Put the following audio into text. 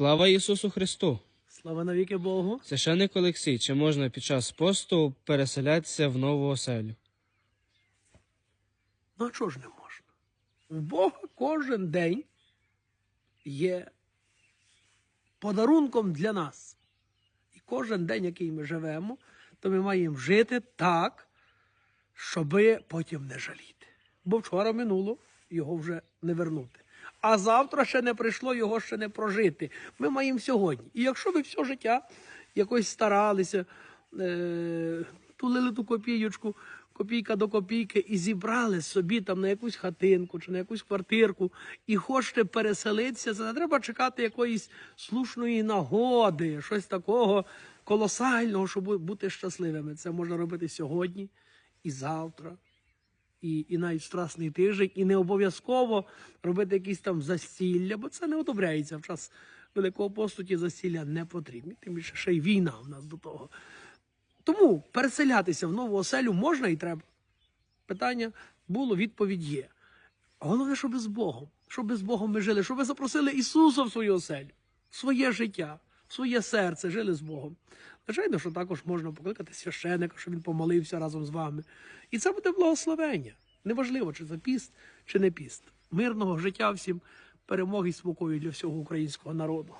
Слава Ісусу Христу! Слава навіки Богу. Священник Олексій, чи можна під час посту переселятися в нову оселю? Ну а чого ж не можна? У Бога кожен день є подарунком для нас. І кожен день, який ми живемо, то ми маємо жити так, щоби потім не жаліти. Бо вчора минуло, його вже не вернути. А завтра ще не прийшло, його ще не прожити. Ми маємо сьогодні. І якщо ви все життя якось старалися, е- тулили ту копійочку, копійка до копійки, і зібрали собі там на якусь хатинку чи на якусь квартирку, і хочете переселитися, це не треба чекати якоїсь слушної нагоди, щось такого колосального, щоб бути щасливими. Це можна робити сьогодні і завтра і, і навіть страсний тиждень, і не обов'язково робити якісь там засілля, бо це не одобряється в час Великого посту ті засілля не потрібні. Тим більше ще й війна в нас до того. Тому переселятися в нову оселю можна і треба. Питання було, відповідь є. Головне, щоб з Богом, щоб з Богом ми жили, щоб ви запросили Ісуса в свою оселю, в своє життя, своє серце, жили з Богом. Звичайно, що також можна покликати священика, щоб він помолився разом з вами. І це буде благословення. Неважливо, чи це піст, чи не піст. Мирного життя всім, перемоги і спокою для всього українського народу.